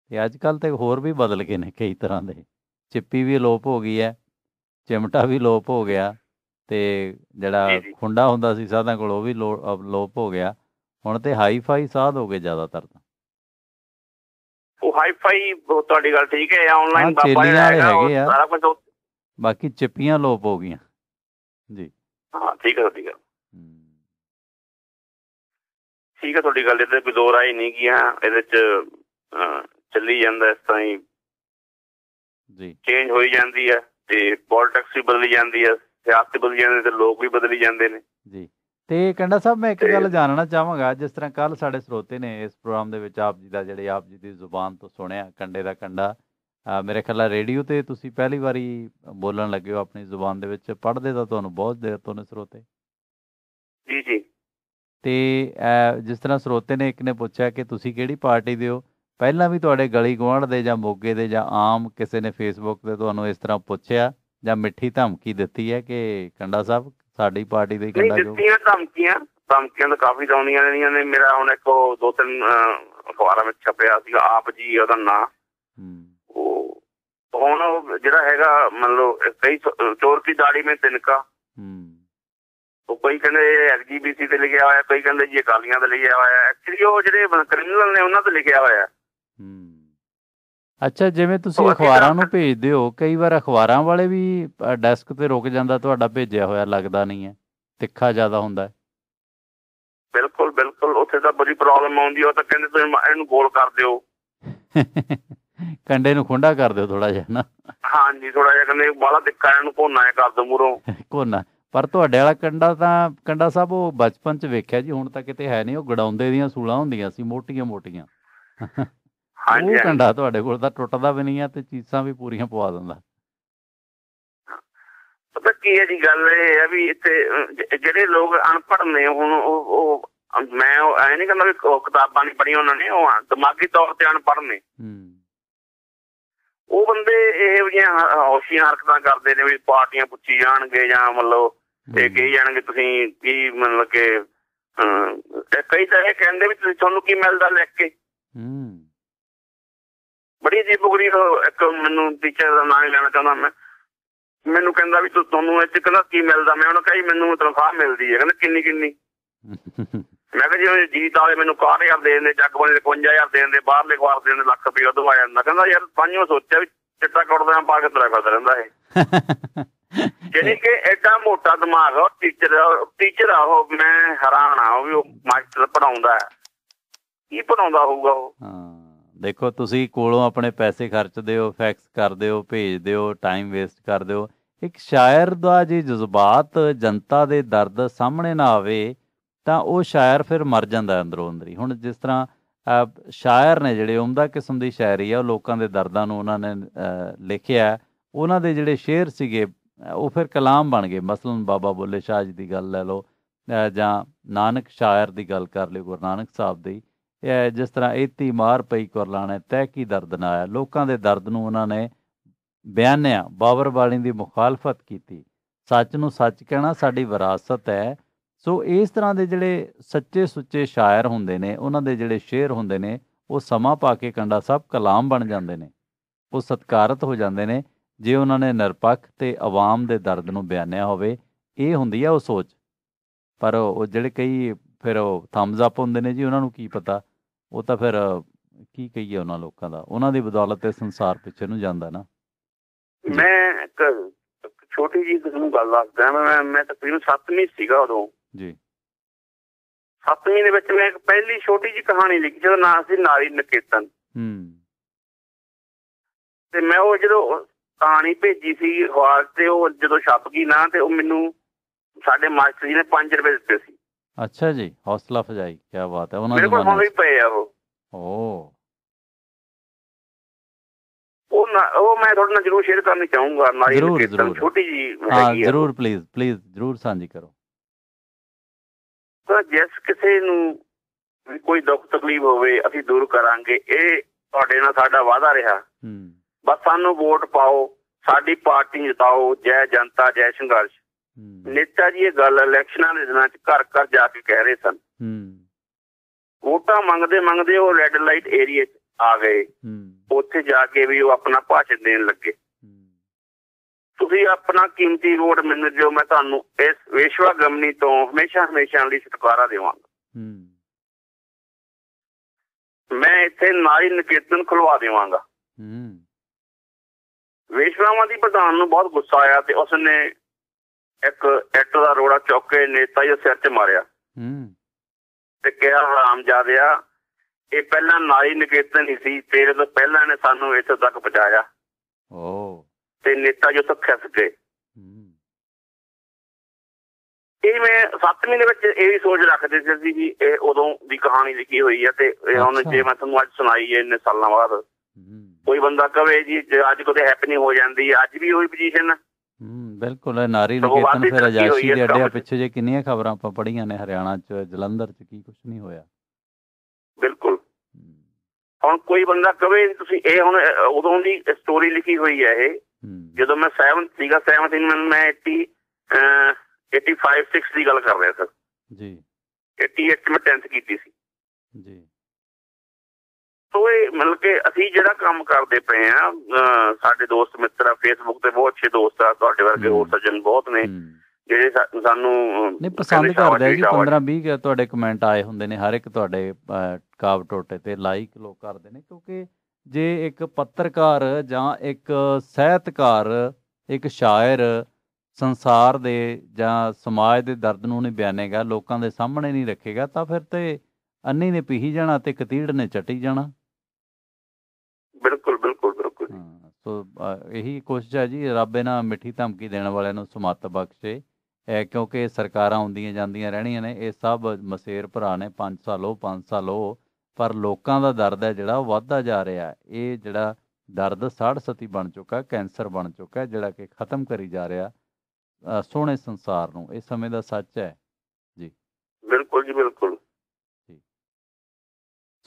ਤੇ ਅੱਜ ਕੱਲ ਤੇ ਹੋਰ ਵੀ ਬਦਲ ਗਏ ਨੇ ਕਈ ਤਰ੍ਹਾਂ ਦੇ। ਚਿੱਪੀ ਵੀ ਅਲੋਪ ਹੋ ਗਈ ਹੈ ਚਿਮਟਾ ਵੀ ਲੋਪ ਹੋ ਗਿਆ ਤੇ ਜਿਹੜਾ। ਖੁੰਡਾ ਹੁੰਦਾ ਸੀ ਸਾਧਾਂ ਕੋਲ ਉਹ ਵੀ ਲੋ- ਅਲੋਪ ਹੋ ਗਿਆ। ਹੁਣ ਤੇ ਹਾਈ ਫਾਈ ਸਾਧ ਹੋ ਗਏ ਜ਼ਿਆਦਾਤਰ ਤਾਂ। ਉਹ ਹਾਈਫਾਈ ਤੁਹਾਡੀ ਗੱਲ ਠੀਕ ਹੈ ਆਨਲਾਈਨ ਬਾਬਾ ਜਿਹੜਾ ਹੈਗਾ ਉਹ। ਸਾਰਾ ਕੁਝ ਬਾਕੀ ਚਿੱਪੀਆਂ ਲੋਪ ਹੋ ਗਈਆਂ। ਜੀ। ਹਾਂ ਠੀਕ ਹੈ ਗੱਲ ਹੂੰ, ਠੀਕ ਹੈ ਤੁਹਾਡੀ ਗੱਲ ਇਹਦੇ ਕੋਈ ਦੋ ਰਾਏ ਨਹੀਂ ਗਿਆ ਇਹਦੇ ਚ ਚੱਲੀ ਜਾਂਦਾ ਇਸ ਤਰ੍ਹਾਂ ਹੀ। ਜੀ। ਚੇਂਜ ਹੋਈ ਜਾਂਦੀ ਹੈ ਤੇ ਪੋਲਿਟਿਕਸ ਵੀ ਬਦਲੀ ਜਾਂਦੀ ਹੈ ਸਿਆਸਤ ਬਦਲੀ ਜਾਂਦੀ ਤੇ ਲੋਕ ਵੀ ਬਦਲੀ ਜਾਂਦੇ ਨੇ। ਜੀ। ਤੇ ਕੰਡਾ ਸਾਹਿਬ ਮੈਂ ਇੱਕ ਗੱਲ ਜਾਣਨਾ ਚਾਹਾਂਗਾ ਜਿਸ ਤਰ੍ਹਾਂ ਕੱਲ ਸਾਡੇ ਸਰੋਤੇ ਨੇ ਇਸ ਪ੍ਰੋਗਰਾਮ ਦੇ ਵਿੱਚ ਆਪ ਜੀ ਦਾ ਜਿਹੜੇ ਆਪ ਜੀ ਦੀ ਜ਼ੁਬਾਨ ਤੋਂ ਸੁਣਿਆ ਕੰਡੇ ਦਾ ਕੰਡਾ ਮੇਰੇ ਖਿਆਲ ਰੇਡੀਓ ਤੇ ਤੁਸੀਂ ਪਹਿਲੀ ਵਾਰੀ ਬੋਲਣ ਲੱਗੇ ਹੋ ਆਪਣੀ ਜ਼ੁਬਾਨ ਦੇ ਵਿੱਚ ਪੜ੍ਹਦੇ ਤਾਂ ਤੁਹਾਨੂੰ ਬਹੁਤ ਦੇਰ ਤੋਂ ਨੇ ਸਰੋਤੇ। ਜੀ ਜੀ। ਤੇ ਜਿਸ ਤਰ੍ਹਾਂ ਸਰੋਤੇ ਨੇ ਇੱਕ ਨੇ ਪੁੱਛਿਆ ਕਿ ਤੁਸੀਂ ਕਿਹੜੀ ਪਾਰਟੀ ਦੇ ਹੋ? ਪਹਿਲਾਂ ਵੀ ਤੁਹਾਡੇ ਗਲੀ ਗੁਆਂਢ ਦੇ ਜਾਂ ਮੋਗੇ ਦੇ ਜਾਂ ਆਮ ਕਿਸੇ ਨੇ ਫੇਸਬੁੱਕ ਤੇ ਤੁਹਾਨੂੰ ਇਸ ਤਰ੍ਹਾਂ ਪੁੱਛਿਆ ਜਾਂ ਮਿੱਠੀ ਧਮਕੀ ਦਿੱਤੀ ਹੈ ਕਿ ਕੰਡਾ ਸਾਹਿਬ ਸਾਡੀ ਪਾਰਟੀ ਦੇ ਕੰਡਾ ਜੋ ਦਿੱਤੀਆਂ ਧਮਕੀਆਂ ਧਮਕੀਆਂ ਤਾਂ ਕਾਫੀ ਆਉਂਦੀਆਂ ਰਹਿੰਦੀਆਂ ਨੇ ਮੇਰਾ ਹੁਣ ਇੱਕ ਦੋ ਤਿੰਨ ਅਖਬਾਰਾਂ ਵਿੱਚ ਛਪਿਆ ਸੀਗਾ ਆਪ ਜੀ ਉਹਦਾ ਨਾਂ। ਉਹ ਹੁਣ ਜਿਹੜਾ ਹੈਗਾ ਮੰਨ ਲਓ ਕਈ ਸ- ਚੋਰ ਕੀ ਦਾੜੀ ਮੇਂ ਤਿਨਕਾ। ਉਹ ਕੋਈ ਕਹਿੰਦੇ ਐਸਜੀਬੀਸੀ ਤੇ ਲਿਖਿਆ ਹੋਇਆ ਕੋਈ ਕਹਿੰਦੇ ਜੀ ਅਕਾਲੀਆਂ ਤੇ ਲਿਖਿਆ ਹੋਇਆ। ਐਕਚੁਅਲੀ ਉਹ ਜਿਹੜੇ ਕ੍ਰਿਮੀਨਲ ਨੇ ਉਹਨਾਂ ਤੇ ਲਿਖਿਆ ਹੋਇਆ। ਹੂੰ। ਅੱਛਾ ਜਿਵੇਂ ਤੁਸੀਂ ਅਖਬਾਰਾਂ ਨੂੰ ਭੇਜਦੇ ਹੋ ਕਈ ਵਾਰ ਅਖਬਾਰਾਂ ਵਾਲੇ ਵੀ ਡੈਸਕ ਤੇ ਰੁਕ ਜਾਂਦਾ ਤੁਹਾਡਾ ਭੇਜਿਆ ਹੋਇਆ ਲੱਗਦਾ ਨਹੀਂ ਹੈ ਤਿੱਖਾ ਜ਼ਿਆਦਾ ਹੁੰਦਾ ਹੈ। ਬਿਲਕੁਲ ਬਿਲਕੁਲ ਉੱਥੇ ਤਾਂ ਬੜੀ ਪ੍ਰੋਬਲਮ ਆਉਂਦੀ ਉਹ ਤਾਂ ਕਹਿੰਦੇ ਤੁਸੀਂ ਇਹਨੂੰ ਗੋਲ ਕਰ ਦਿਓ। ਕੰਡੇ ਨੂੰ ਖੁੰਡਾ ਕਰ ਦਿਓ ਥੋੜਾ ਜਿਹਾ ਨਾ। ਹਾਂਜੀ ਥੋੜਾ ਜਿਹਾ ਕਹਿੰਦੇ ਬਾਲਾ ਦਿੱਕਾ ਇਹਨੂੰ ਇਹ ਕਰ ਦੋ ਮੂਰੋਂ ਕੋਨਾ ਪਰ ਤੁਹਾਡੇ ਵਾਲਾ ਕੰਡਾ ਤਾਂ ਕੰਡਾ ਸਾਹਿਬ ਉਹ ਬਚਪਨ ਚ ਵੇਖਿਆ ਜੀ ਹੁਣ ਤਾਂ ਕਿਤੇ ਹੈ ਨਹੀਂ ਉਹ ਗੜਾਉਂਦੇ ਦੀਆਂ ਸੂਲਾਂ ਹੁੰਦੀਆਂ ਸੀ ਮੋਟੀਆਂ ਮੋਟੀਆਂ ਉਹ। ਕੰਡਾ ਤੁਹਾਡੇ ਕੋਲ ਤਾਂ ਟੁੱਟਦਾ ਵੀ ਨਹੀਂ ਆ ਤੇ ਚੀਸਾਂ ਵੀ ਪੂਰੀਆਂ ਪਵਾ ਦਿੰਦਾ। ਪਤਾ ਕੀ ਹੈ ਜੀ ਗੱਲ ਇਹ ਹੈ ਵੀ ਇੱਥੇ ਜਿਹੜੇ ਲੋਕ ਅਨਪੜ੍ਹ ਨੇ ਹੁਣ ਉਹ ਉਹ ਮੈਂ ਉਹ ਐ ਨਹੀਂ ਕਹਿੰਦਾ ਵੀ ਕਿਤਾਬਾਂ ਨਹੀਂ ਪੜ੍ਹੀਆਂ ਉਹਨਾਂ ਨੇ ਉਹ ਦਿਮਾਗੀ ਤੌਰ ਤੇ ਅਨਪੜ੍ਹ ਨੇ। ਉਹ ਬੰਦੇ ਇਹ ਜਿਹੀਆਂ ਹੌਸ਼ੀਆਂ ਹਰਕਤਾਂ ਕਰਦੇ ਨੇ ਵੀ ਪਾਰਟੀਆਂ ਪੁੱਛੀ ਜਾਣਗੇ ਜਾਂ ਮਤਲਬ ਇਹ ਕਹੀ ਜਾਣਗੇ ਤੁਸੀਂ ਕੀ ਮਤਲਬ ਕਿ ਕਈ ਤਾਂ ਇਹ ਕਹਿੰਦੇ ਵੀ ਤੁਸੀਂ ਤੁਹਾਨੂੰ ਕੀ ਮਿਲਦਾ ਲਿਖ ਕੇ। ਹੂੰ। ਬੜੀ ਅਜੀਬ ਗਰੀਬ ਇੱਕ ਮੈਨੂੰ ਟੀਚਰ ਦਾ ਨਾਮ ਲੈਣਾ ਚਾਹੁੰਦਾ ਮੈਂ। ਮੈਨੂੰ ਕਹਿੰਦਾ ਵੀ ਤੂੰ ਤੁਹਾਨੂੰ ਇਹ ਕਹਿੰਦਾ ਕੀ ਮਿਲਦਾ? ਮੈਂ ਉਹਨੂੰ ਕਹੀ ਮੈਨੂੰ ਤਨਖਾਹ ਮਿਲਦੀ ਹੈ। ਕਹਿੰਦਾ ਕਿੰਨੀ ਕਿੰਨੀ? ਮੈਂ ਕਿਹਾ ਜਿਵੇਂ ਜੀਤ ਵਾਲੇ ਮੈਨੂੰ 61000 ਦੇ ਦਿੰਦੇ ਜੱਗ ਵਾਲੇ 55000 ਦੇ ਦਿੰਦੇ, ਬਾਹਰਲੇ ਅਖਬਾਰ ਦੇ ਦਿੰਦੇ, ਲੱਖ ਰੁਪਏ ਉਦੋਂ ਆ ਜਾਂਦਾ। ਕਹਿੰਦਾ ਯਾਰ ਪੰਜੋਂ ਸੋਚਿਆ ਵੀ ਚਿੱਟਾ ਕੁੱਟਦਾ ਪਾ ਕੇ ਤੁਰਿਆ ਫਿਰਦਾ ਰਹਿੰਦਾ ਇਹ। ਜਿਹੜੀ ਕਿ ਐਡਾ ਮੋਟਾ ਦਿਮਾਗ ਆ ਟੀਚਰ ਟੀਚਰ ਆ, ਉਹ ਮੈਂ ਹੈਰਾਨ ਆ, ਉਹ ਵੀ ਮਾਸਟਰ ਪੜਾਉਂਦਾ ਹੈ। ਕੀ ਪੜਾਉਂਦਾ ਹੋਊਗਾ ਉਹ? ਹਾਂ। ਦੇਖੋ, ਤੁਸੀਂ ਕੋਲੋਂ ਆਪਣੇ ਪੈਸੇ ਖਰਚਦੇ ਹੋ ਫੈਕਸ ਕਰਦੇ ਹੋ, ਭੇਜਦੇ ਹੋ ਟਾਈਮ ਵੇਸਟ ਕਰਦੇ ਹੋ। ਇੱਕ ਸ਼ਾਇਰ ਦਾ ਜੇ ਜਜ਼ਬਾਤ ਜਨਤਾ ਦੇ ਦਰਦ ਸਾਹਮਣੇ ਨਾ ਆਵੇ, ਤਾਂ ਉਹ ਸ਼ਾਇਰ ਫਿਰ ਮਰ ਜਾਂਦਾ ਹੈ ਅੰਦਰੋਂ ਅੰਦਰੀ। ਹੁਣ ਜਿਸ ਤਰ੍ਹਾਂ ਸ਼ਾਇਰ ਨੇ ਜਿਹੜੇ ਉਮਦਾ ਕਿਸਮ ਦੀ ਸ਼ਾਇਰੀ ਆ, ਉਹ ਲੋਕਾਂ ਦੇ ਦਰਦਾਂ ਨੂੰ ਉਹਨਾਂ ਨੇ ਲਿਖਿਆ। ਉਹਨਾਂ ਦੇ ਜਿਹੜੇ ਸ਼ੇਰ ਸੀਗੇ, ਉਹ ਫਿਰ ਕਲਾਮ ਬਣ ਗਏ। ਮਸਲਨ ਬਾਬਾ ਬੁੱਲੇ ਸ਼ਾਹ ਜੀ ਦੀ ਗੱਲ ਲੈ ਲਓ ਜਾਂ ਨਾਨਕ ਸ਼ਾਇਰ ਦੀ ਗੱਲ ਕਰ ਲਿਓ, ਗੁਰੂ ਨਾਨਕ ਸਾਹਿਬ ਦੀ। ਇਹ ਜਿਸ ਤਰ੍ਹਾਂ ਇਤੀ ਮਾਰ ਪਈ ਕੁਰਲਾਣੇ ਤੈ ਕੀ ਦਰਦ ਨਾ ਆਇਆ। ਲੋਕਾਂ ਦੇ ਦਰਦ ਨੂੰ ਉਹਨਾਂ ਨੇ ਬਿਆਨਿਆ, ਬਾਬਰ ਵਾਲੀ ਦੀ ਮੁਖਾਲਫਤ ਕੀਤੀ। ਸੱਚ ਨੂੰ ਸੱਚ ਕਹਿਣਾ ਸਾਡੀ ਵਿਰਾਸਤ ਹੈ। ਸੋ ਇਸ ਤਰ੍ਹਾਂ ਦੇ ਜਿਹੜੇ ਸੱਚੇ ਸੁੱਚੇ ਸ਼ਾਇਰ ਹੁੰਦੇ ਨੇ, ਉਹਨਾਂ ਦੇ ਜਿਹੜੇ ਸ਼ੇਰ ਹੁੰਦੇ ਨੇ, ਉਹ ਸਮਾਂ ਪਾ ਕੇ ਕੰਡਾ ਸਾਹਿਬ ਕਲਾਮ ਬਣ ਜਾਂਦੇ ਨੇ। ਉਹ ਸਤਕਾਰਤ ਹੋ ਜਾਂਦੇ ਨੇ। ਜੇ ਉਹਨਾਂ ਨੇ ਨਿਰਪੱਖ ਤੇ ਆਵਾਮ ਦੇ ਦਰਦ ਨੂੰ ਬਿਆਨਿਆ ਹੋਵੇ, ਇਹ ਹੁੰਦੀ ਆ ਉਹ ਸੋਚ। ਪਰ ਉਹ ਜਿਹੜੇ ਕਈ ਫਿਰ ਉਹ ਥੰਬਸ ਅਪ ਹੁੰਦੇ ਨੇ ਜੀ, ਉਹਨਾਂ ਨੂੰ ਕੀ ਪਤਾ? ਉਹ ਤਾਂ ਫਿਰ ਕੀ ਕਹੀਏ ਉਹਨਾਂ ਲੋਕਾਂ ਦਾ? ਉਹਨਾਂ ਦੀ ਬਦੌਲਤ ਤੇ ਸੰਸਾਰ ਪਿੱਛੇ ਨੂੰ ਜਾਂਦਾ ਨਾ। ਮੈਂ ਇੱਕ ਛੋਟੀ ਜੀ ਤੁਹਾਨੂੰ ਗੱਲ ਦੱਸਦਾ ਮੈਂ ਮੈਂ ਤਕਰੀਬਨ 7ਵੀਂ ਸੀਗਾ ਉਦੋਂ। ਜੀ। 7ਵੀਂ ਦੇ ਵਿੱਚ ਮੈਂ ਇੱਕ ਪਹਿਲੀ ਛੋਟੀ ਜੀ ਕਹਾਣੀ ਲਿਖੀ ਜਿਹਦਾ ਨਾਮ ਸੀ ਨਾਰੀ ਨਿਕੇਤਨ। ਹੂੰ। ਤੇ ਮੈਂ ਉਹ ਜਦੋਂ ਕਹਾਣੀ ਭੇਜੀ ਸੀ ਅਖਬਾਰ ਤੇ ਉਹ ਜਦੋਂ ਛਪ ਗਈ ਨਾ ਤੇ ਉਹ ਮੈਨੂੰ ਸਾਡੇ ਮਾਸਟਰ ਜੀ ਨੇ 5 ਰੁਪਏ ਦਿੱਤੇ ਸੀ। ਅੱਛਾ ਜੀ ਹੌਸਲਾ ਫਜਾਈ ਕੀ ਬਾਤ ਹੈ ਉਹਨਾਂ ਮੇਰੇ ਕੋਲ ਹੁਣ ਜ਼ਮਾਨੇ ਵੀ ਪਏ ਆ ਉਹ। ਓ ਉਹ ਨਾ- ਉਹ ਮੈਂ ਤੁਹਾਡੇ ਨਾਲ ਜ਼ਰੂਰ ਸ਼ੇਅਰ ਕਰਨੀ ਚਾਹੂੰਗਾ ਨਾਰੀ ਜ਼ਰੂਰ। ਛੋਟੀ ਜੀ ਹਾਂ ਜ਼ਰੂਰ ਪਲੀਜ਼ ਪਲੀਜ਼ ਜ਼ਰੂਰ ਸਾਂਝੀ ਕਰੋ। ਤਾਂ ਜਿਸ ਕਿਸੇ ਨੂੰ ਕੋਈ ਦੁੱਖ ਤਕਲੀਫ ਹੋਵੇ ਅਸੀਂ ਦੂਰ ਕਰਾਂਗੇ ਇਹ ਤੁਹਾਡੇ ਨਾਲ ਸਾਡਾ ਵਾਅਦਾ ਰਿਹਾ। ਹੂੰ। ਬਸ ਸਾਨੂੰ ਵੋਟ ਪਾਓ ਸਾਡੀ ਪਾਰਟੀ ਜਿਤਾਓ ਜੈ ਜਨਤਾ ਜੈ ਸੰਘਰਸ਼। ਨੇਤਾ ਜੀ ਇਹ ਗੱਲ ਇਲੈਕਸ਼ਨਾਂ ਦੇ ਦਿਨਾਂ 'ਚ ਘਰ ਘਰ ਜਾ ਕੇ ਕਹਿ ਰਹੇ ਸਨ। ਹੂੰ। ਵੋਟਾਂ ਮੰਗਦੇ ਮੰਗਦੇ ਉਹ ਰੈੱਡ ਲਾਈਟ ਏਰੀਆ 'ਚ ਆ ਗਏ। ਹੂੰ। ਉੱਥੇ ਜਾ ਕੇ ਵੀ ਉਹ ਆਪਣਾ ਭਾਸ਼ਣ ਦੇਣ ਲੱਗੇ। ਤੁਸੀਂ ਆਪਣਾ ਕੀਮਤੀ ਵੋਟ ਮੈਨੂੰ ਦਿਓ ਮੈਂ ਤੁਹਾਨੂੰ ਇਸ ਵਿਸ਼ਵਾ ਗਮਨੀ ਤੋਂ ਹਮੇਸ਼ਾ ਹਮੇਸ਼ਾ ਲਈ ਛੁਟਕਾਰਾ ਦੇਵਾਂਗਾ। ਮੈਂ ਇੱਥੇ ਨਾਰੀ ਨਿਕੇਤਨ ਖੁਲਵਾ ਦੇਵਾਂਗਾ। ਹੂੰ। ਵਿਸ਼ਵਾਵਾਂ ਦੀ ਪ੍ਰਧਾਨ ਨੂੰ ਬਹੁਤ ਗੁੱਸਾ ਆਇਆ ਤੇ ਉਸਨੇ ਇੱਕ ਇੱਟ ਦਾ ਰੋੜਾ ਚੁੱਕ ਕੇ ਨੇਤਾ ਜੀ ਸਿਰ 'ਚ ਮਾਰਿਆ। ਹੂੰ। ਤੇ ਕਿਹਾ ਹਰਾਮਜ਼ਾਦਿਆ ਇਹ ਪਹਿਲਾਂ ਨਾਰੀ ਨਿਕੇਤਨ ਹੀ ਸੀ ਤੇਰੇ ਤੋਂ ਪਹਿਲਾਂ ਨੇ ਸਾਨੂੰ ਇੱਥੇ ਤੱਕ ਪਹੁੰਚਾਇਆ। ਓ। ਤੇ ਨੇਤਾ ਜੀ ਉੱਥੋਂ ਖਿੱਸ ਗਏ। ਇਹ ਮੈਂ ਸੱਤਵੀਂ ਦੇ ਵਿੱਚ ਇਹ ਵੀ ਸੋਚ ਰੱਖਦੇ ਸੀ ਵੀ ਇਹ ਉਦੋਂ ਦੀ ਕਹਾਣੀ ਲਿਖੀ ਹੋਈ ਹੈ ਤੇ ਇਹ ਹੁਣ। ਜੇ ਮੈਂ ਤੁਹਾਨੂੰ ਅੱਜ ਸੁਣਾਈ ਹੈ ਇੰਨੇ ਸਾਲਾਂ ਬਾਅਦ। ਕੋਈ ਬੰਦਾ ਕਵੇ ਜੀ ਅੱਜ ਕੋਈ ਹੈਪਨਿੰਗ ਹੋ ਜਾਂਦੀ ਅੱਜ ਵੀ ਉਹੀ ਪੋਜੀਸ਼ਨ ਹੈ ਹੂੰ ਬਿਲਕੁਲ ਇਹ ਨਾਰੀ ਨਿਕੇਤਨ ਫਿਰ ਹੈ ਦੇ 'ਚ। ਪਿੱਛੇ ਜੇ ਕਿੰਨੀਆਂ ਖਬਰਾਂ ਆਪਾਂ ਪੜ੍ਹੀਆਂ ਨੇ ਹਰਿਆਣਾ ਚ ਜਲੰਧਰ ਚ ਕੀ ਕੁਝ ਨਹੀਂ ਹੋਇਆ। ਬਿਲਕੁਲ। ਹੁਣ ਕੋਈ ਬੰਦਾ ਕਵੇ ਤੁਸੀਂ ਇਹ ਹੁਣ ਉਦੋਂ ਦੀ ਸਟੋਰੀ ਲਿਖੀ ਹੋਈ ਹੈ ਇਹ। ਜਦੋਂ ਮੈਂ 7 ਸੀਗਾ 7 ਇਨ ਮੈਂ 80 ਅਹ, 85 6 ਦੀ ਗੱਲ ਕਰ ਰਿਹਾ ਸਰ ਜੀ। 88 ਮੈਂ 10th ਕੀਤੀ ਸੀ। ਜੀ। ਸੋ ਇਹ ਮਤਲਬ ਕਿ ਅਸੀਂ ਜਿਹੜਾ ਕੰਮ ਕਰਦੇ ਪਏ ਆ ਸਾਡੇ ਦੋਸਤ ਮਿੱਤਰ ਆ ਫੇਸਬੁੱਕ ਤੇ ਬਹੁਤ ਅੱਛੇ ਦੋਸਤ ਆ ਤੁਹਾਡੇ ਵਰਗੇ ਹੋਰ। ਸੱਜਣ ਬਹੁਤ ਨੇ ਜਿਹੜੇ ਸਾਨੂੰ ਨਹੀਂ ਪਸੰਦ ਕਰਦੇ ਆ ਜੀ ਸ਼ਾਬਾਸ਼। 15 20 ਤੁਹਾਡੇ ਕਮੈਂਟ ਆਏ ਹੁੰਦੇ ਨੇ ਹਰ ਇੱਕ ਤੁਹਾਡੇ ਕਾਵ ਟੋਟੇ ਤੇ ਲਾਈਕ ਲੋਕ ਕਰਦੇ ਨੇ ਕਿਉਂਕਿ ਜੇ ਇੱਕ ਪੱਤਰਕਾਰ ਜਾਂ ਇੱਕ ਸਾਹਿਤਕਾਰ ਇੱਕ ਸ਼ਾਇਰ ਸੰਸਾਰ ਦੇ ਜਾਂ ਸਮਾਜ ਦੇ ਦਰਦ ਨੂੰ ਨਹੀਂ ਬਿਆਨੇਗਾ ਲੋਕਾਂ ਦੇ ਸਾਹਮਣੇ ਨਹੀਂ ਰੱਖੇਗਾ ਤਾਂ ਫਿਰ ਤੇ ਅੰਨੀ ਨੇ ਪੀਹੀ ਜਾਣਾ ਤੇ ਕਤੀੜ ਨੇ ਚਟੀ ਜਾਣਾ ਬਿਲਕੁਲ ਬਿਲਕੁਲ ਬਿਲਕੁਲ ਜੀ। ਸੋ ਇਹੀ ਕੋਸ਼ਿਸ਼ ਹੈ ਜੀ ਰੱਬ ਇਹਨਾਂ ਮਿੱਠੀ ਧਮਕੀ ਦੇਣ ਵਾਲਿਆਂ ਨੂੰ ਸਮੱਤ ਬਖਸ਼ੇ। ਕਿਉਂਕਿ ਸਰਕਾਰਾਂ ਆਉਂਦੀਆਂ ਜਾਂਦੀਆਂ ਰਹਿਣੀਆਂ ਨੇ ਇਹ ਸਭ ਮਸੇਰ ਭਰਾ ਨੇ 5 ਸਾਲ ਉਹ 5 ਸਾਲ ਉਹ। ਪਰ ਲੋਕਾਂ ਦਾ ਦਰਦ ਹੈ ਜਿਹੜਾ ਉਹ ਵੱਧਦਾ ਜਾ ਰਿਹਾ ਇਹ ਜਿਹੜਾ ਦਰਦ ਸਾੜ ਸਤੀ ਬਣ ਚੁੱਕਾ ਕੈਂਸਰ ਬਣ ਚੁੱਕਾ ਜਿਹੜਾ ਕਿ ਖਤਮ ਕਰੀ ਜਾ ਰਿਹਾ ਸੋਹਣੇ ਸੰਸਾਰ ਨੂੰ। ਇਹ ਸਮੇਂ ਦਾ ਸੱਚ ਹੈ ਬਿਲਕੁਲ ਜੀ ਬਿਲਕੁਲ।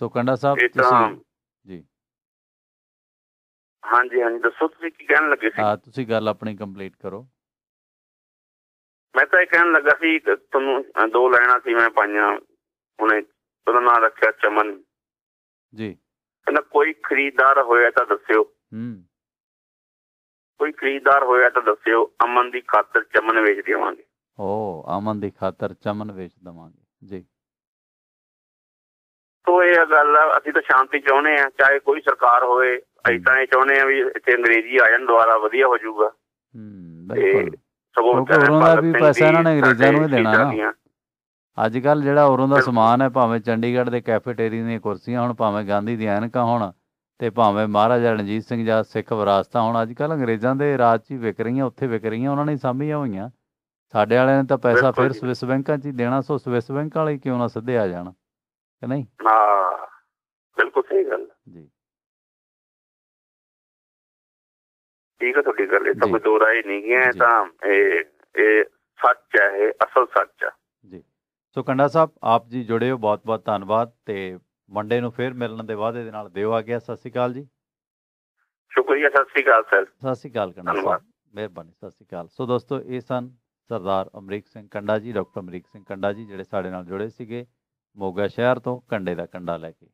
ਸੋ ਕੰਡਾ ਸਾਹਿਬ ਤੁਸੀਂ ਜੀ ਹਾਂਜੀ ਹਾਂਜੀ। ਦੱਸੋ ਤੁਸੀਂ ਕੀ ਕਹਿਣ ਲੱਗੇ ਸੀ? ਆ ਤੁਸੀਂ ਗੱਲ ਆਪਣੀ ਕੰਪਲੀਟ ਕਰੋ। ਮੈਂ ਤਾਂ ਇਹ ਕਹਿਣ ਲੱਗਾ ਸੀ ਤੁਹਾਨੂੰ ਦੋ ਲਾਈਨਾਂ ਸੀ ਮੈਂ ਪਾਈਆਂ। ਉਹਨੇ ਉਹਦਾ ਨਾਮ ਰੱਖਿਆ ਚਮਨ। ਜੀ। ਕਹਿੰਦਾ ਕੋਈ ਖਰੀਦਦਾਰ ਹੋਇਆ ਤਾਂ ਦੱਸਿਓ। ਹੂੰ। ਕੋਈ ਖਰੀਦਦਾਰ ਹੋਇਆ ਤਾਂ ਦੱਸਿਓ। ਅਮਨ ਦੀ ਖਾਤਰ ਚਮਨ ਵੇਚ ਦੇਵਾਂਗੇ। ਓ ਅਮਨ ਦੀ ਖਾਤਰ ਚਮਨ ਵੇਚ ਦਵਾਂਗੇ। ਜੀ। ਸੋ ਇਹ ਗੱਲ ਅਸੀਂ ਤਾਂ ਸ਼ਾਂਤੀ ਚਾਹੁੰਦੇ ਆ ਚਾਹੇ ਕੋਈ ਸਰਕਾਰ ਹੋਵੇ ਅਸੀਂ ਤਾਂ ਇਹ ਚਾਹੁੰਦੇ ਆ ਵੀ ਇੱਥੇ ਅੰਗਰੇਜ਼ੀ ਆ ਜਾਣ ਦੁਆਰਾ ਵਧੀਆ ਹੋ ਜਾਊਗਾ ਹੂੰ ਬਿਲਕੁਲ ਸਗੋਂ ਉਰੋਂ ਦਾ ਵੀ ਪੈਸਾ ਇਹਨਾਂ ਨੇ ਅੰਗਰੇਜ਼ਾਂ ਨੂੰ ਹੀ ਦੇਣਾ ਨਾ। ਅੱਜ ਕੱਲ ਜਿਹੜਾ ਉਰੋਂ ਦਾ। ਸਮਾਨ ਹੈ ਭਾਵੇਂ ਚੰਡੀਗੜ੍ਹ ਦੇ ਕੈਫੇਟੇਰੀਆ ਦੀਆਂ ਕੁਰਸੀਆਂ ਹੁਣ ਭਾਵੇਂ ਗਾਂਧੀ ਦੀਆਂ ਐਨਕਾਂ ਹੁਣ ਤੇ ਭਾਵੇਂ ਮਹਾਰਾਜਾ ਰਣਜੀਤ ਸਿੰਘ ਜਾਂ ਸਿੱਖ ਵਿਰਾਸਤਾਂ ਹੁਣ ਅੱਜ ਕੱਲ ਅੰਗਰੇਜ਼ਾਂ ਦੇ ਰਾਜ 'ਚ ਹੀ ਵਿਕ ਰਹੀਆਂ ਉੱਥੇ ਵਿਕ ਰਹੀਆਂ ਉਹਨਾਂ ਨੇ ਸਾਂਭੀਆਂ ਹੋਈਆਂ ਸਾਡੇ ਵਾਲਿਆਂ ਨੇ ਤਾਂ ਪੈਸਾ ਫਿਰ। ਸਵਿਸ ਬੈਂਕਾਂ 'ਚ ਹੀ ਦੇਣਾ ਸੋ ਸਵਿਸ ਬੈਂਕ ਵਾਲੇ ਕਿਉਂ ਨਾ ਸਿੱਧੇ ਆ ਜਾਣ ਕਿ ਨਹੀਂ ਹਾਂ ਬਿਲਕੁਲ ਸਹੀ ਗੱਲ ਜੀ ਠੀਕ ਹੈ ਤੁਹਾਡੀ ਗੱਲ ਇਹ ਤਾਂ। ਕੋਈ ਦੋ ਰਾਏ ਨਹੀਂ ਹੈ। ਤਾਂ ਇਹ ਇਹ ਸੱਚ ਹੈ ਇਹ ਅਸਲ ਸੱਚ ਹੈ ਜੀ। ਸੋ ਕੰਡਾ ਸਾਹਿਬ ਆਪ ਜੀ ਜੁੜੇ ਹੋ ਬਹੁਤ ਬਹੁਤ ਧੰਨਵਾਦ ਤੇ ਮੰਡੇ ਨੂੰ ਫੇਰ ਮਿਲਣ ਦੇ ਵਾਅਦੇ ਦੇ ਨਾਲ ਦਿਓ ਆ ਗਿਆ। ਸਤਿ ਸ਼੍ਰੀ ਅਕਾਲ ਜੀ। ਸ਼ੁਕਰੀਆ ਸਤਿ ਸ੍ਰੀ ਅਕਾਲ ਸਰ। ਸਤਿ ਸ਼੍ਰੀ ਅਕਾਲ ਕੰਡਾ। ਸਾਹਿਬ ਮਿਹਰਬਾਨੀ ਸਤਿ ਸ਼੍ਰੀ ਅਕਾਲ। ਸੋ ਦੋਸਤੋ ਇਹ ਸਨ ਸਰਦਾਰ ਅਮਰੀਕ ਸਿੰਘ ਕੰਡਾ ਜੀ ਡਾਕਟਰ ਅਮਰੀਕ ਸਿੰਘ ਕੰਡਾ ਜੀ ਜਿਹੜੇ ਸਾਡੇ ਨਾਲ ਜੁੜੇ ਸੀਗੇ ਮੋਗਾ ਸ਼ਹਿਰ ਤੋਂ ਕੰਡੇ ਦਾ ਕੰਡਾ ਲੈ ਕੇ।